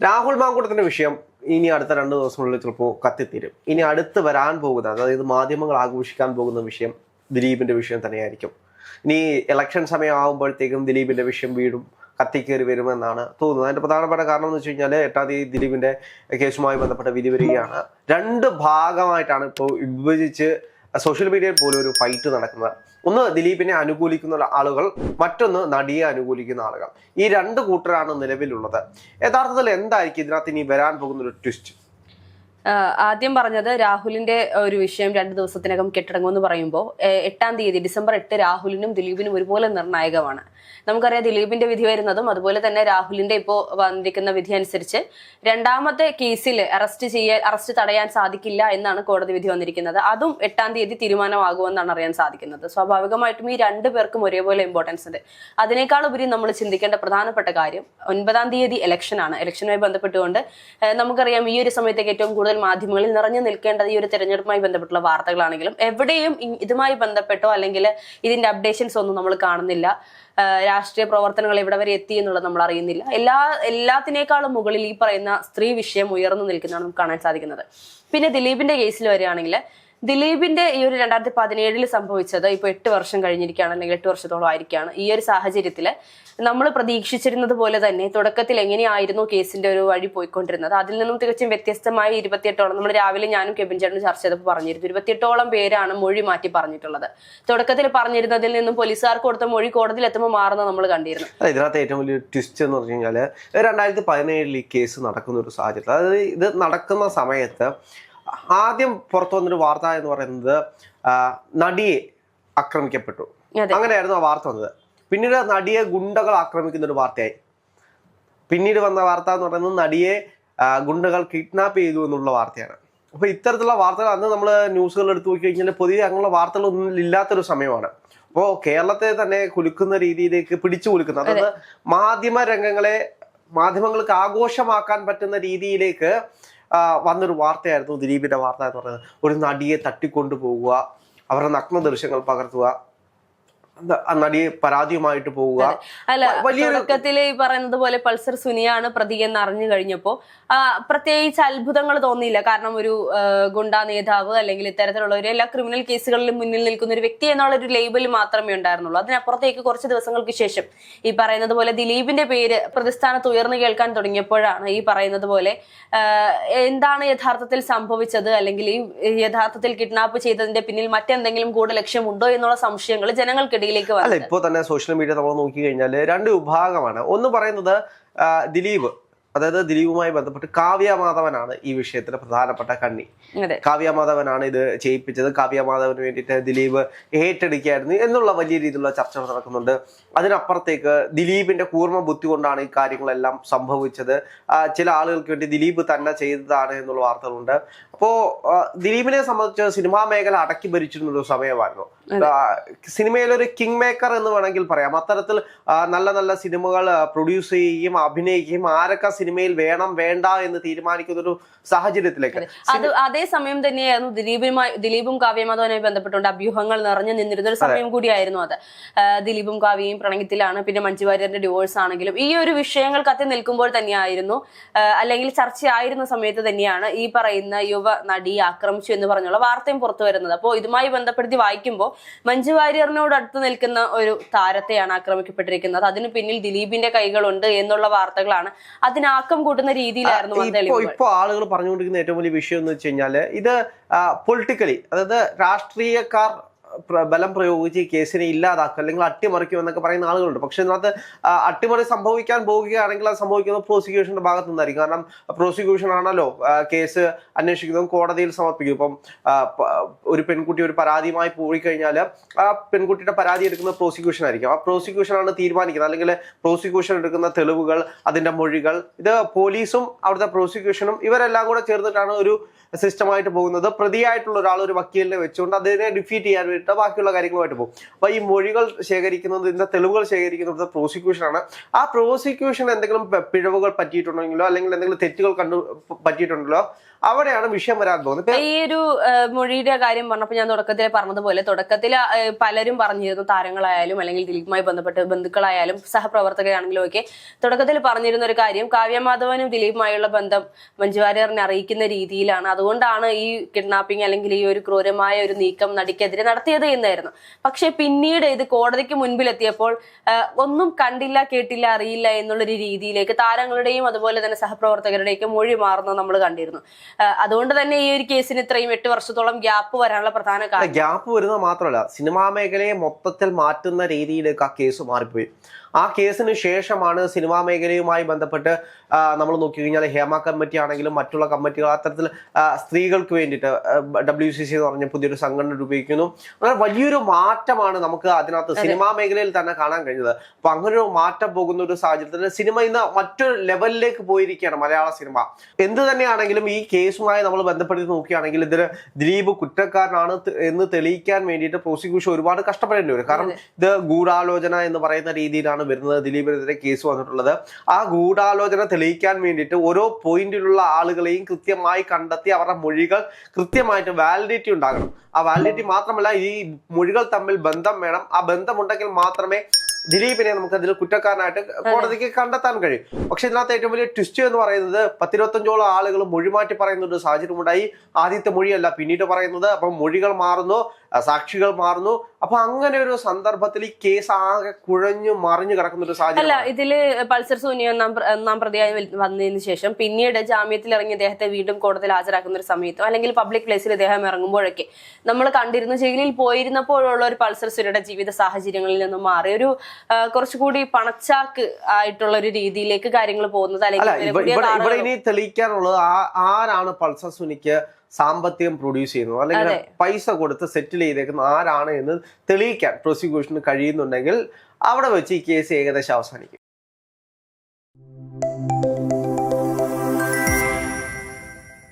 രാഹുൽ മാങ്കൂട്ടത്തിന്റെ വിഷയം ഇനി അടുത്ത രണ്ട് ദിവസത്തിനുള്ളിൽ ചിലപ്പോൾ കത്തിത്തീരും. ഇനി അടുത്ത് വരാൻ പോകുന്ന അതായത് മാധ്യമങ്ങൾ ആഘോഷിക്കാൻ പോകുന്ന വിഷയം ദിലീപിന്റെ വിഷയം തന്നെയായിരിക്കും. ഇനി ഇലക്ഷൻ സമയം ആകുമ്പോഴത്തേക്കും ദിലീപിന്റെ വിഷയം വീടും കത്തിക്കേറി വരുമെന്നാണ് തോന്നുന്നത്. അതിന്റെ പ്രധാനപ്പെട്ട കാരണം എന്ന് വെച്ച് കഴിഞ്ഞാൽ എട്ടാം തീയതി ദിലീപിന്റെ കേസുമായി ബന്ധപ്പെട്ട വിധി വരികയാണ്. രണ്ട് ഭാഗമായിട്ടാണ് ഇപ്പോൾ വിഭജിച്ച് സോഷ്യൽ മീഡിയയിൽ പോലും ഒരു ഫൈറ്റ് നടക്കുന്നത് ഒന്ന് ദിലീപിനെ അനുകൂലിക്കുന്ന ആളുകൾ മറ്റൊന്ന് നടിയെ അനുകൂലിക്കുന്ന ആളുകൾ. ഈ രണ്ട് കൂട്ടരാണ് നിലവിലുള്ളത്. യഥാർത്ഥത്തിൽ എന്തായിരിക്കും ഇതിനകത്ത് ഇനി വരാൻ പോകുന്ന ഒരു ട്വിസ്റ്റ് ആദ്യം പറഞ്ഞത് രാഹുലിന്റെ ഒരു വിഷയം രണ്ട് ദിവസത്തിനകം കെട്ടിടങ്ങുമെന്ന് പറയുമ്പോൾ എട്ടാം തീയതി ഡിസംബർ എട്ട് രാഹുലിനും ദിലീപിനും ഒരുപോലെ നിർണായകമാണ്. നമുക്കറിയാം ദിലീപിന്റെ വിധി വരുന്നതും അതുപോലെ തന്നെ രാഹുലിന്റെ ഇപ്പോൾ വന്നിരിക്കുന്ന വിധി അനുസരിച്ച് രണ്ടാമത്തെ കേസിൽ അറസ്റ്റ് ചെയ്യാൻ അറസ്റ്റ് തടയാൻ സാധിക്കില്ല എന്നാണ് കോടതി വിധി വന്നിരിക്കുന്നത്. അതും എട്ടാം തീയതി തീരുമാനമാകുമെന്നാണ് അറിയാൻ സാധിക്കുന്നത്. സ്വാഭാവികമായിട്ടും ഈ രണ്ടു പേർക്കും ഒരേപോലെ ഇമ്പോർട്ടൻസ് ഉണ്ട്. അതിനേക്കാൾ ഉപരി നമ്മൾ ചിന്തിക്കേണ്ട പ്രധാനപ്പെട്ട കാര്യം ഒൻപതാം തീയതി ഇലക്ഷനാണ് ഇലക്ഷനുമായി ബന്ധപ്പെട്ടുകൊണ്ട് നമുക്കറിയാം ഈ ഒരു സമയത്തേക്ക് ഏറ്റവും കൂടുതൽ മാധ്യമങ്ങളിൽ നിറഞ്ഞു നിൽക്കേണ്ടത് ഈ ഒരു തെരഞ്ഞെടുപ്പുമായി ബന്ധപ്പെട്ടുള്ള വാർത്തകളാണെങ്കിലും എവിടെയും ഇതുമായി ബന്ധപ്പെട്ടോ അല്ലെങ്കിൽ ഇതിന്റെ അപ്ഡേഷൻസ് ഒന്നും നമ്മൾ കാണുന്നില്ല. രാഷ്ട്രീയ പ്രവർത്തനങ്ങൾ എവിടെ വരെ എത്തി എന്നുള്ളത് നമ്മൾ അറിയുന്നില്ല. എല്ലാ എല്ലാത്തിനേക്കാളും മുകളിൽ ഈ പറയുന്ന സ്ത്രീ വിഷയം ഉയർന്നു നിൽക്കുന്നതാണ് നമുക്ക് കാണാൻ സാധിക്കുന്നത്. പിന്നെ ദിലീപിന്റെ കേസിൽ വരികയാണെങ്കിൽ ദിലീപിന്റെ ഈ ഒരു രണ്ടായിരത്തി പതിനേഴിൽ സംഭവിച്ചത് ഇപ്പൊ എട്ട് വർഷം കഴിഞ്ഞിരിക്കുകയാണ് അല്ലെങ്കിൽ എട്ട് വർഷത്തോളം ആയിരിക്കുകയാണ്. ഈ ഒരു സാഹചര്യത്തിൽ നമ്മൾ പ്രതീക്ഷിച്ചിരുന്നത് പോലെ തന്നെ തുടക്കത്തിൽ എങ്ങനെയായിരുന്നു കേസിന്റെ ഒരു വഴി പോയിക്കൊണ്ടിരുന്നത്? അതിൽ നിന്നും തികച്ചും വ്യത്യസ്തമായ ഇരുപത്തിയെട്ടോളം നമ്മൾ രാവിലെ ഞാനും കെബിൻ ചേട്ടനും ചർച്ച ചെയ്തപ്പോൾ പറഞ്ഞിരുന്നു. ഇരുപത്തിയെട്ടോളം പേരാണ് മൊഴി മാറ്റി പറഞ്ഞിട്ടുള്ളത്. തുടക്കത്തിൽ പറഞ്ഞിരുന്നതിൽ നിന്നും പോലീസുകാർക്ക് കൊടുത്ത മൊഴി കോടതിയിൽ എത്തുമ്പോൾ മാറുന്നത് നമ്മൾ കണ്ടിരുന്നു. ഇതിനകത്ത് ഏറ്റവും വലിയ ട്വിസ്റ്റ് എന്ന് പറഞ്ഞു കഴിഞ്ഞാൽ രണ്ടായിരത്തി പതിനേഴിൽ ഈ കേസ് നടക്കുന്ന ഒരു സാഹചര്യത്തിൽ അതായത് ഇത് നടക്കുന്ന സമയത്ത് ആദ്യം പുറത്തു വന്നൊരു വാർത്ത എന്ന് പറയുന്നത് നടിയെ ആക്രമിക്കപ്പെട്ടു. അങ്ങനെയായിരുന്നു ആ വാർത്ത വന്നത്. പിന്നീട് നടിയെ ഗുണ്ടകൾ ആക്രമിക്കുന്ന ഒരു വാർത്തയായി. പിന്നീട് വന്ന വാർത്ത എന്ന് പറയുന്നത് നടിയെ ഗുണ്ടകൾ കിഡ്നാപ്പ് ചെയ്തു എന്നുള്ള വാർത്തയാണ്. അപ്പൊ ഇത്തരത്തിലുള്ള വാർത്തകൾ അന്ന് നമ്മൾ ന്യൂസുകൾ എടുത്തു നോക്കി കഴിഞ്ഞാൽ പൊതുവെ അങ്ങനെയുള്ള വാർത്തകളൊന്നും ഇല്ലാത്തൊരു സമയമാണ്. അപ്പോൾ കേരളത്തെ തന്നെ കുലുക്കുന്ന രീതിയിലേക്ക് പിടിച്ചു കുലുക്കുന്ന. അതായത് മാധ്യമ രംഗങ്ങളെ മാധ്യമങ്ങൾക്ക് ആഘോഷമാക്കാൻ പറ്റുന്ന രീതിയിലേക്ക് വന്നൊരു വാർത്തയായിരുന്നു ദിലീപിന്റെ വാർത്ത എന്ന് പറയുന്നത്. ഒരു നടിയെ തട്ടിക്കൊണ്ടു പോകുക അവരുടെ നഗ്ന ദൃശ്യങ്ങൾ പകർത്തുക. നടിയെ പരാതിയുമായിട്ട് പോവുക? അല്ല തുടക്കത്തിൽ ഈ പറയുന്നത് പോലെ പൾസർ സുനിയാണ് പ്രതി എന്ന് അറിഞ്ഞു കഴിഞ്ഞപ്പോ പ്രത്യേകിച്ച് അത്ഭുതങ്ങൾ തോന്നിയില്ല. കാരണം ഒരു ഗുണ്ടാ നേതാവ് അല്ലെങ്കിൽ ഇത്തരത്തിലുള്ള ഒരു എല്ലാ ക്രിമിനൽ കേസുകളിലും മുന്നിൽ നിൽക്കുന്ന ഒരു വ്യക്തി എന്നുള്ള ഒരു ലേബൽ മാത്രമേ ഉണ്ടായിരുന്നുള്ളൂ. അതിനപ്പുറത്തേക്ക് കുറച്ച് ദിവസങ്ങൾക്ക് ശേഷം ഈ പറയുന്നത് പോലെ ദിലീപിന്റെ പേര് പ്രതിസ്ഥാനത്ത് ഉയർന്നു കേൾക്കാൻ തുടങ്ങിയപ്പോഴാണ് ഈ പറയുന്നത് പോലെ എന്താണ് യഥാർത്ഥത്തിൽ സംഭവിച്ചത്? അല്ലെങ്കിൽ ഈ യഥാർത്ഥത്തിൽ കിഡ്നാപ്പ് ചെയ്തതിന്റെ പിന്നിൽ മറ്റെന്തെങ്കിലും കൂടെ ലക്ഷ്യമുണ്ടോ എന്നുള്ള സംശയങ്ങൾ ജനങ്ങൾക്കിടയിലേക്ക് അല്ല ഇപ്പോ ഇപ്പോൾ തന്നെ സോഷ്യൽ മീഡിയ നമ്മൾ നോക്കി കഴിഞ്ഞാൽ രണ്ട് വിഭാഗമാണ്. ഒന്ന് പറയുന്നത് ദിലീപ്. അതായത് ദിലീപുമായി ബന്ധപ്പെട്ട് കാവ്യ മാധവനാണ് ഈ വിഷയത്തിലെ പ്രധാനപ്പെട്ട കണ്ണി. കാവ്യ മാധവനാണ് ഇത് ചെയ്യിപ്പിച്ചത്. കാവ്യ മാധവന് വേണ്ടിയിട്ട് ദിലീപ് ഏറ്റെടുക്കുകയായിരുന്നു എന്നുള്ള വലിയ രീതിയിലുള്ള ചർച്ചകൾ നടക്കുന്നുണ്ട്. അതിനപ്പുറത്തേക്ക് ദിലീപിന്റെ കൂർമ്മ ബുദ്ധി കൊണ്ടാണ് ഈ കാര്യങ്ങളെല്ലാം സംഭവിച്ചത്. ചില ആളുകൾക്ക് വേണ്ടി ദിലീപ് തന്നെ ചെയ്തതാണ് എന്നുള്ള വാർത്തകളുണ്ട്. അപ്പോ ആ, ദിലീപിനെ സംബന്ധിച്ച് സിനിമാ മേഖല അടക്കി ഭരിച്ചിരുന്ന ഒരു സമയമായിരുന്നു. ആ, സിനിമയിലൊരു കിങ് മേക്കർ എന്ന് വേണമെങ്കിൽ പറയാം. അത്തരത്തിൽ നല്ല നല്ല സിനിമകൾ പ്രൊഡ്യൂസ് ചെയ്യുകയും അഭിനയിക്കുകയും ആരൊക്കെ സിനിമയിൽ വേണം വേണ്ട എന്ന് തീരുമാനിക്കുന്ന ഒരു സാഹചര്യത്തിലേക്ക്. അത്. അതേസമയം തന്നെയായിരുന്നു ദിലീപുമായി ദിലീപും കാവ്യമാധവനുമായി ബന്ധപ്പെട്ടുകൊണ്ട് അഭ്യൂഹങ്ങൾ നിറഞ്ഞു നിന്നിരുന്ന ഒരു സമയം കൂടിയായിരുന്നു അത്. ദിലീപും കാവ്യയും പ്രണയത്തിലാണ്. പിന്നെ മഞ്ജു വാര്യറിന്റെ ഡിവോഴ്സ് ആണെങ്കിലും ഈ ഒരു വിഷയങ്ങൾ കത്തി നിൽക്കുമ്പോൾ തന്നെയായിരുന്നു. അല്ലെങ്കിൽ ചർച്ചയായിരുന്ന സമയത്ത് തന്നെയാണ് ഈ പറയുന്ന യുവ നടി ആക്രമിച്ചു എന്ന് പറഞ്ഞുള്ള വാർത്തയും പുറത്തു വരുന്നത്. അപ്പോൾ ഇതുമായി ബന്ധപ്പെടുത്തി വായിക്കുമ്പോൾ മഞ്ജു വാര്യറിനോട് അടുത്ത് നിൽക്കുന്ന ഒരു താരത്തെയാണ് ആക്രമിക്കപ്പെട്ടിരിക്കുന്നത്. അതിന് പിന്നിൽ ദിലീപിന്റെ കൈകളുണ്ട് എന്നുള്ള വാർത്തകളാണ്. അതിനാക്കം കൂട്ടുന്ന രീതിയിലായിരുന്നു ഇപ്പോൾ ആളുകൾ പറഞ്ഞുകൊണ്ടിരിക്കുന്ന ഏറ്റവും വലിയ വിഷയം എന്ന് വെച്ച് കഴിഞ്ഞാൽ ഇത് പൊളിറ്റിക്കലി അതായത് രാഷ്ട്രീയക്കാർ ബലം പ്രയോഗിച്ച് ഈ കേസിനെ ഇല്ലാതാക്കും അല്ലെങ്കിൽ അട്ടിമറിക്കും എന്നൊക്കെ പറയുന്ന ആളുകളുണ്ട്. പക്ഷെ ഇതിനകത്ത് അട്ടിമറി സംഭവിക്കാൻ പോവുകയാണെങ്കിൽ അത് സംഭവിക്കുന്നത് പ്രോസിക്യൂഷന്റെ ഭാഗത്തു നിന്നായിരിക്കും. കാരണം പ്രോസിക്യൂഷൻ ആണല്ലോ കേസ് അന്വേഷിക്കുന്നതും കോടതിയിൽ സമർപ്പിക്കും. ഇപ്പം ഒരു പെൺകുട്ടി ഒരു പരാതിയുമായി പോയി കഴിഞ്ഞാൽ ആ പെൺകുട്ടിയുടെ പരാതി എടുക്കുന്നത് പ്രോസിക്യൂഷൻ ആയിരിക്കും. ആ പ്രോസിക്യൂഷൻ ആണ് തീരുമാനിക്കുന്നത്. അല്ലെങ്കിൽ പ്രോസിക്യൂഷൻ എടുക്കുന്ന തെളിവുകൾ അതിന്റെ മൊഴികൾ ഇത് പോലീസും അവിടുത്തെ പ്രോസിക്യൂഷനും ഇവരെല്ലാം കൂടെ ചേർന്നിട്ടാണ് ഒരു സിസ്റ്റമായിട്ട് പോകുന്നത്. പ്രതിയായിട്ടുള്ള ഒരാൾ ഒരു വക്കീലിനെ വെച്ചുകൊണ്ട് അതിനെ ഡിഫീറ്റ് ചെയ്യാൻ വേണ്ടി ബാക്കിയുള്ള കാര്യങ്ങളുമായിട്ട് പോകും. അപ്പൊ ഈ മൊഴികൾ ശേഖരിക്കുന്നത് ഇതിന്റെ തെളിവുകൾ ശേഖരിക്കുന്നത് പ്രോസിക്യൂഷൻ ആണ്. ആ പ്രോസിക്യൂഷൻ എന്തെങ്കിലും പിഴവുകൾ പറ്റിയിട്ടുണ്ടെങ്കിലോ അല്ലെങ്കിൽ എന്തെങ്കിലും തെറ്റുകൾ കണ്ടു പറ്റിയിട്ടുണ്ടല്ലോ അവിടെയാണ് വിഷയം വരാൻ പോകുന്നത് ഈ ഒരു മൊഴിയുടെ കാര്യം പറഞ്ഞപ്പോൾ ഞാൻ തുടക്കത്തിൽ പറഞ്ഞതുപോലെ തുടക്കത്തിൽ പലരും പറഞ്ഞിരുന്നു താരങ്ങളായാലും അല്ലെങ്കിൽ ദിലീപുമായി ബന്ധപ്പെട്ട് ബന്ധുക്കളായാലും സഹപ്രവർത്തകരാണെങ്കിലും ഒക്കെ തുടക്കത്തിൽ പറഞ്ഞിരുന്ന ഒരു കാര്യം കാവ്യമാധവനും ദിലീപുമായുള്ള ബന്ധം മഞ്ജുവാര്യറിനെ അറിയിക്കുന്ന രീതിയിലാണ്. അതുകൊണ്ടാണ് ഈ കിഡ്നാപ്പിംഗ് അല്ലെങ്കിൽ ഈ ഒരു ക്രൂരമായ ഒരു നീക്കം നടിക്കെതിരെ നടത്തിയത് എന്നായിരുന്നു. പക്ഷെ പിന്നീട് ഇത് കോടതിക്ക് മുൻപിലെത്തിയപ്പോൾ ഒന്നും കണ്ടില്ല കേട്ടില്ല അറിയില്ല എന്നുള്ളൊരു രീതിയിലേക്ക് താരങ്ങളുടെയും അതുപോലെ തന്നെ സഹപ്രവർത്തകരുടെയൊക്കെ മൊഴി മാറുന്നത് നമ്മൾ കണ്ടിരുന്നു. അതുകൊണ്ട് തന്നെ ഈ ഒരു കേസിന് ഇത്രയും എട്ട് വർഷത്തോളം ഗ്യാപ്പ് വരാനുള്ള പ്രധാന കാരണം. ഗ്യാപ്പ് വരുന്നത് മാത്രമല്ല സിനിമാ മേഖലയെ മൊത്തത്തിൽ മാറ്റുന്ന രീതിയിലേക്ക് ആ കേസ് മാറിപ്പോയി. ആ കേസിന് ശേഷമാണ് സിനിമാ മേഖലയുമായി ബന്ധപ്പെട്ട് നമ്മൾ നോക്കി കഴിഞ്ഞാൽ ഹേമ കമ്മിറ്റി ആണെങ്കിലും മറ്റുള്ള കമ്മിറ്റികൾ അത്തരത്തിൽ സ്ത്രീകൾക്ക് വേണ്ടിയിട്ട് ഡബ്ല്യു സി സി എന്ന് പറഞ്ഞ പുതിയൊരു സംഘടന രൂപീകരിക്കുന്നു. അങ്ങനെ വലിയൊരു മാറ്റമാണ് നമുക്ക് അതിനകത്ത് സിനിമാ മേഖലയിൽ തന്നെ കാണാൻ കഴിഞ്ഞത്. അപ്പൊ അങ്ങനെ ഒരു മാറ്റം പോകുന്ന ഒരു സാഹചര്യത്തിൽ സിനിമ ഇന്ന് മറ്റൊരു ലെവലിലേക്ക് പോയിരിക്കുകയാണ് മലയാള സിനിമ. എന്ത് തന്നെയാണെങ്കിലും ഈ കേസുമായി നമ്മൾ ബന്ധപ്പെടുത്തി നോക്കുകയാണെങ്കിൽ ഇതിൽ ദിലീപ് കുറ്റക്കാരനാണ് എന്ന് തെളിയിക്കാൻ വേണ്ടിയിട്ട് പ്രോസിക്യൂഷൻ ഒരുപാട് കഷ്ടപ്പെടേണ്ടി വരും. കാരണം ഇത് ഗൂഢാലോചന എന്ന് പറയുന്ന രീതിയിലാണ് വരുന്നത്. ദിലീപിനെതിരെ കേസ് വന്നിട്ടുള്ളത്. ആ ഗൂഢാലോചന തെളിയിക്കാൻ വേണ്ടിയിട്ട് ഓരോ പോയിന്റിലുള്ള ആളുകളെയും കൃത്യമായി കണ്ടെത്തി അവരുടെ മൊഴികൾ കൃത്യമായിട്ട് വാലിഡിറ്റി ഉണ്ടാകണം. ആ വാലിഡിറ്റി മാത്രമല്ല ഈ മൊഴികൾ തമ്മിൽ ബന്ധം വേണം. ആ ബന്ധമുണ്ടെങ്കിൽ മാത്രമേ ദിലീപിനെ നമുക്ക് അതിൽ കുറ്റക്കാരനായിട്ട് കോടതിക്ക് കണ്ടെത്താൻ കഴിയും. പക്ഷെ ഇതിനകത്ത് ഏറ്റവും വലിയ ട്വിസ്റ്റ് എന്ന് പറയുന്നത് പത്തിരുപത്തഞ്ചോളം ആളുകൾ മൊഴിമാറ്റി പറയുന്ന ഒരു സാഹചര്യം ഉണ്ടായി ആദ്യത്തെ മൊഴിയല്ല പിന്നീട് പറയുന്നത്. അപ്പം മൊഴികൾ മാറുന്നു. സാക്ഷികൾ മാറുന്നു. അപ്പൊ അങ്ങനെ ഒരു സന്ദർഭത്തിൽ ഈ കേസ് ആകെ കുഴഞ്ഞു മറിഞ്ഞു കിടക്കുന്ന ഒരു അല്ല ഇതിൽ പൾസർ സോനിയ ഒന്നാം പ്ര- ഒന്നാം പ്രതിയായി വന്നതിന് ശേഷം പിന്നീട് ജാമ്യത്തിൽ ഇറങ്ങി ഇദ്ദേഹത്തെ വീണ്ടും കോടതിയിൽ ഹാജരാക്കുന്ന ഒരു സമയത്തോ അല്ലെങ്കിൽ പബ്ലിക് പ്ലേസിൽ ഇദ്ദേഹം ഇറങ്ങുമ്പോഴൊക്കെ നമ്മൾ കണ്ടിരുന്നു ജയിലിൽ പോയിരുന്നപ്പോഴുള്ള ഒരു പൾസർ സുനിയുടെ ജീവിത സാഹചര്യങ്ങളിൽ നിന്നും മാറി. ഒരു കുറച്ചുകൂടി പണച്ചാക്ക് ആയിട്ടുള്ള ഒരു രീതിയിലേക്ക് കാര്യങ്ങൾ പോകുന്നത് അല്ലെങ്കിൽ ഇവിടെ ഇനി തെളിയിക്കാനുള്ളത് ആരാണ് പൾസർ സുനിക്ക് സാമ്പത്തികം പ്രൊഡ്യൂസ് ചെയ്യുന്നു. അല്ലെങ്കിൽ പൈസ കൊടുത്ത് സെറ്റിൽ ചെയ്തേക്കുന്ന ആരാണ് എന്ന് തെളിയിക്കാൻ പ്രോസിക്യൂഷന് കഴിയുന്നുണ്ടെങ്കിൽ അവിടെ വെച്ച് ഈ കേസ് ഏകദേശം അവസാനിക്കും.